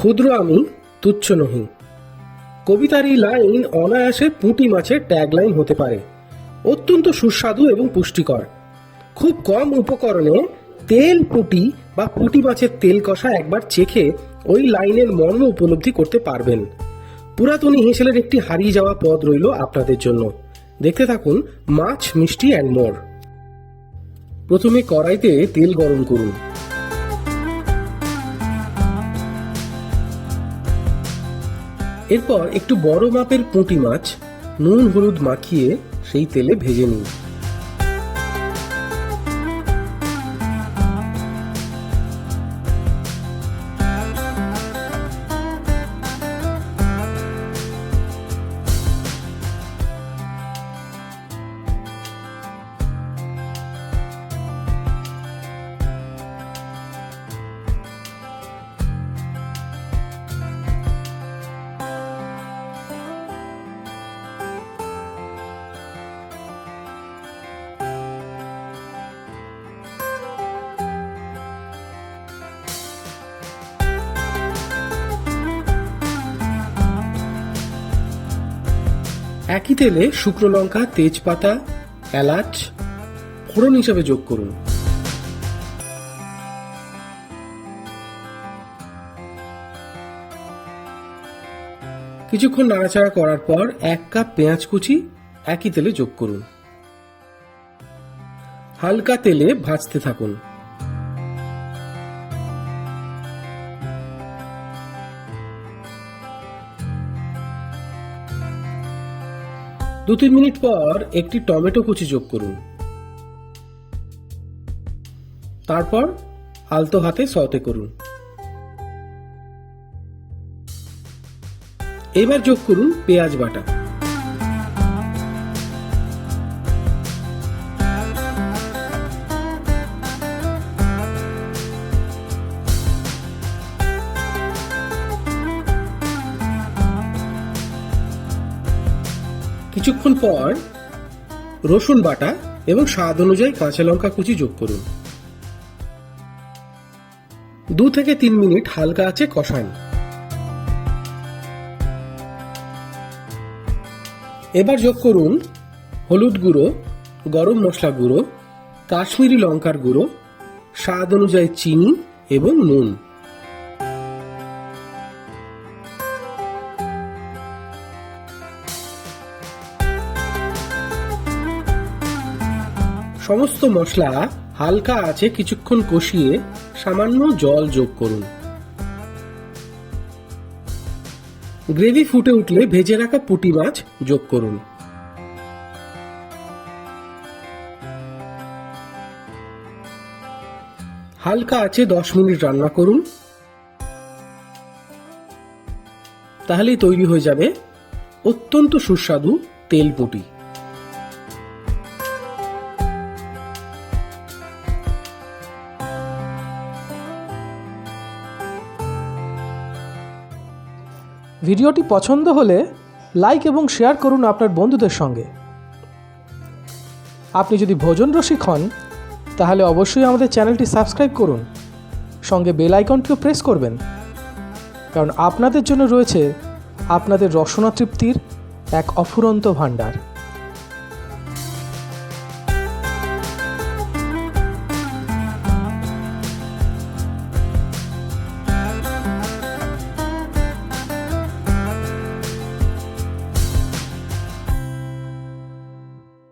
ক্ষুদ্র আমি তুচ্ছ নহি। কবিতার এই লাইন অনায়াসে পুঁটি মাছের ট্যাগলাইন হতে পারে। অত্যন্ত সুস্বাদু এবং পুষ্টিকর। খুব কম উপকরণে তেল পুঁটি বা পুঁটি মাছের তেল কষা একবার চেখে ওই লাইনের মর্ম উপলব্ধি করতে পারবেন। পুরাতনী হেঁসেলের একটি হারিয়ে যাওয়া পদ রইল আপনাদের জন্য। দেখতে থাকুন মাছ, মিষ্টি অ্যান্ড মোর প্রথমে কড়াইতে তেল গরম করুন। এরপর একটু বড় মাপের পুঁটি মাছ নুন হলুদ মাখিয়ে সেই তেলে ভেজে নিন। একই তেলে শুকনো লঙ্কা, তেজপাতা, এলাচ, ফোড়ন হিসাবে যোগ করুন। কিছুক্ষণ নাড়াচাড়া করার পর এক কাপ পেঁয়াজ কুচি একই তেলে যোগ করুন। হালকা তেলে ভাজতে থাকুন। দু তিন মিনিট পর একটি টমেটো কুচি যোগ করুন। তারপর আলতো হাতে সতে করুন। এবার যোগ করুন পেঁয়াজ বাটা। কিছুক্ষণ পর রসুন বাটা এবং স্বাদ অনুযায়ী কাঁচা লঙ্কা কুচি যোগ করুন। দু থেকে তিন মিনিট হালকা আছে কষান। এবার যোগ করুন হলুদ গুঁড়ো, গরম মশলা গুঁড়ো, কাশ্মীরি লঙ্কার গুঁড়ো, স্বাদ অনুযায়ী চিনি এবং নুন। সমস্ত মশলা হালকা আছে কিছুক্ষণ কষিয়ে সামান্য জল যোগ করুন। গ্রেভি ফুটে উঠলে ভেজে রাখা পুঁটি মাছ যোগ করুন। হালকা আছে দশ মিনিট রান্না করুন। তাহলেই তৈরি হয়ে যাবে অত্যন্ত সুস্বাদু তেল পুঁটি। ভিডিওটি পছন্দ হলে লাইক এবং শেয়ার করুন আপনার বন্ধুদের সঙ্গে। আপনি যদি ভোজন রসিক হন, তাহলে অবশ্যই আমাদের চ্যানেলটি সাবস্ক্রাইব করুন। সঙ্গে বেল আইকনটিও প্রেস করবেন। কারণ আপনাদের জন্য রয়েছে আপনাদের রসনা তৃপ্তির এক অফুরন্ত ভাণ্ডার।